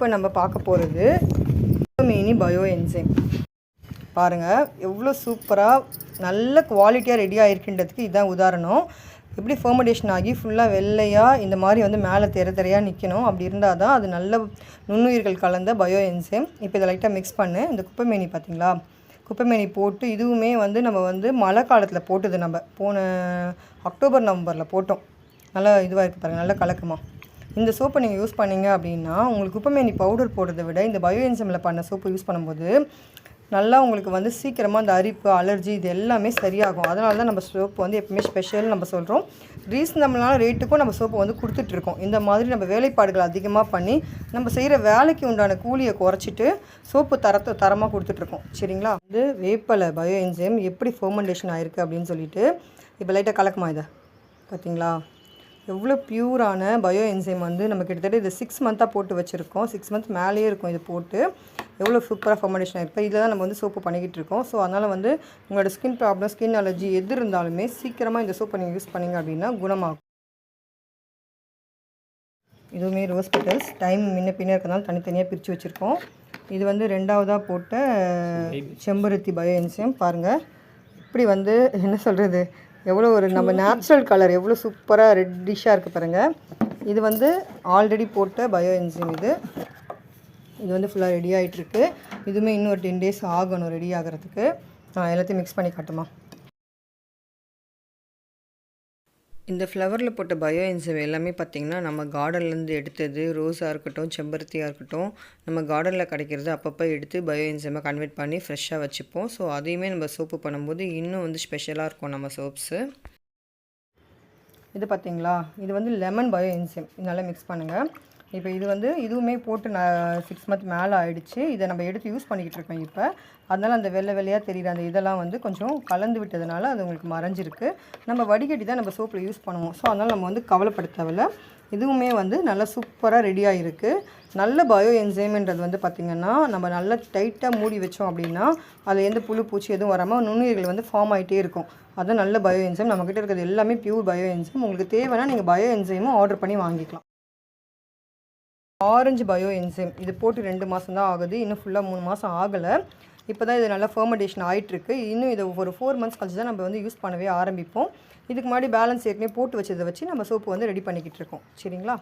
இப்போ நம்ம பார்க்க போகிறது மேனி பயோ என்சைம் பாருங்கள் எவ்வளோ சூப்பராக நல்ல குவாலிட்டியாக ரெடி ஆகிருக்குன்றதுக்கு இதுதான் உதாரணம். எப்படி ஃபர்மெண்டேஷன் ஆகி ஃபுல்லாக வெள்ளையாக இந்த மாதிரி வந்து மேலே தெர தெரையாக நிற்கணும் அப்படி இருந்தால் தான் அது நல்ல நுண்ணுயிர்கள் கலந்த பயோ என்சைம் இப்போ இதை லைட்டாக மிக்ஸ் பண்ணு. இந்த குப்பைமேனி பார்த்தீங்களா? குப்பைமேனி போட்டு இதுவுமே வந்து நம்ம வந்து மழை காலத்தில் போட்டது நம்ம. போன அக்டோபர் நவம்பரில் போட்டோம். நல்லா இதுவாக இருக்குது பாருங்கள் நல்ல கலக்குமா. இந்த சோப்பை நீங்கள் யூஸ் பண்ணீங்க அப்படின்னா உங்களுக்கு குப்பைமேனி பவுடர் போடுறதை விட இந்த பயோ என்சைமில் பண்ண சோப்பு யூஸ் பண்ணும்போது நல்லா உங்களுக்கு வந்து சீக்கிரமாக அந்த அரிப்பு அலர்ஜி இது எல்லாமே சரியாகும். அதனால தான் நம்ம சோப்பு வந்து எப்பவுமே ஸ்பெஷல் நம்ம சொல்கிறோம் ரீசனபிளான ரேட்டுக்கும் நம்ம சோப்பு வந்து கொடுத்துட்ருக்கோம் இந்த மாதிரி நம்ம வேலைப்பாடுகள் அதிகமாக பண்ணி நம்ம செய்கிற வேலைக்கு உண்டான கூலியை குறைச்சிட்டு சோப்பு தரத்தை தரமாக கொடுத்துட்ருக்கோம் சரிங்களா? வந்து வேப்பலை பயோ என்ஜைம் எப்படி ஃபர்மெண்டேஷன் ஆயிருக்கு அப்படின்னு சொல்லிட்டு இப்போ லைட்டாக கலக்குமா இதை? பார்த்தீங்களா எவ்வளோ பியூரான பயோ என்சைம் வந்து நம்ம கிட்டத்தட்ட இது சிக்ஸ் மந்த்தாக போட்டு வச்சுருக்கோம். சிக்ஸ் மந்த் மேலேயே இருக்கும் இது போட்டு. எவ்வளோ சூப்பராக ஃபர்மெண்டேஷன் ஆகிருக்கு இதில் தான் நம்ம வந்து சோப்பு பண்ணிக்கிட்டு இருக்கோம். ஸோ அதனால் வந்து உங்களோட ஸ்கின் ப்ராப்ளம் ஸ்கின் அலர்ஜி எது இருந்தாலுமே சீக்கிரமாக இந்த சோப்பை நீங்கள் யூஸ் பண்ணீங்க அப்படின்னா குணமாகும். இதுவுமே ரோஸ் பெட்டல்ஸ் டைம் முன்ன பின்ன இருக்கிறதால தனித்தனியாக பிரித்து வச்சுருக்கோம். இது வந்து ரெண்டாவதாக போட்ட செம்பருத்தி பயோ என்சைம் பாருங்கள் இப்படி வந்து என்ன சொல்கிறது எவ்வளோ ஒரு நம்ம நேச்சுரல் கலர் எவ்வளோ சூப்பராக ரெட்டிஷாக இருக்குது பாருங்கள் இது வந்து ஆல்ரெடி போட்ட பயோ என்சைம் இது. இது வந்து ஃபுல்லாக ரெடி ஆகிட்டுருக்கு இதுவுமே இன்னும் ஒரு டென் டேஸ் ஆகணும் ரெடி ஆகிறதுக்கு. நான் எல்லாத்தையும் மிக்ஸ் பண்ணி காட்டுமா? இந்த ஃப்ளவரில் போட்ட பயோ என்சைம் எல்லாமே பார்த்திங்கன்னா நம்ம கார்டன்லேருந்து எடுத்தது ரோஸாக இருக்கட்டும் செம்பருத்தியாக இருக்கட்டும் நம்ம கார்டனில் கிடைக்கிறது அப்பப்போ எடுத்து பயோ என்சைமை கன்வெர்ட் பண்ணி ஃப்ரெஷ்ஷாக வச்சுப்போம். ஸோ அதையுமே நம்ம சோப்பு பண்ணும்போது இன்னும் வந்து ஸ்பெஷலாக இருக்கும் நம்ம சோப்ஸு இது பார்த்திங்களா இது வந்து லெமன் பயோ என்சைம் இதனால் மிக்ஸ் பண்ணுங்கள் இப்போ இது வந்து இதுவுமே போட்டு நான் சிக்ஸ் மந்த் மேலே ஆகிடுச்சு இதை நம்ம எடுத்து யூஸ் பண்ணிக்கிட்டு இருக்கோம் இப்போ. அதனால் அந்த வெள்ளை வெள்ளையாக தெரியுற அந்த இதெல்லாம் வந்து கொஞ்சம் கலந்து விட்டதுனால அது உங்களுக்கு மறைஞ்சிருக்கு. நம்ம வடிகட்டி தான் நம்ம சோப்பில் யூஸ் பண்ணுவோம். ஸோ அதனால் நம்ம வந்து கவலைப்பட தேவையில்ல. இதுவுமே வந்து நல்லா சூப்பராக ரெடியாக இருக்குது நல்ல பயோ என்சைம்ன்றது வந்து பார்த்திங்கன்னா நம்ம நல்லா டைட்டாக மூடி வச்சோம் அப்படின்னா அதில் எந்த புழு பூச்சி எதுவும் வராமல் நுண்ணுயிர்கள் வந்து ஃபார்ம் ஆகிட்டே இருக்கும். அதுதான் நல்ல பயோ என்சைம் நம்மக்கிட்ட இருக்கிறது எல்லாமே பியூர் பயோ என்சைம் உங்களுக்கு தேவைன்னா நீங்கள் பயோ என்சைமும் ஆர்டர் பண்ணி வாங்கிக்கலாம். ஆரஞ்சு பயோ என்சைம் இது போட்டு ரெண்டு மாதம் தான் ஆகுது. இன்னும் ஃபுல்லாக மூணு மாதம் ஆகலை. இப்போ தான் இது நல்லா ஃபர்மெண்டேஷன் ஆகிட்டுருக்கு இன்னும் இதை ஒரு ஃபோர் மந்த்ஸ் கழிச்சு தான் நம்ம வந்து யூஸ் பண்ணவே ஆரம்பிப்போம். இதுக்கு முன்னாடி பேலன்ஸ் ஏற்கனவே போட்டு வச்சதை வச்சு நம்ம சோப்பு வந்து ரெடி பண்ணிக்கிட்டு இருக்கோம் சரிங்களா?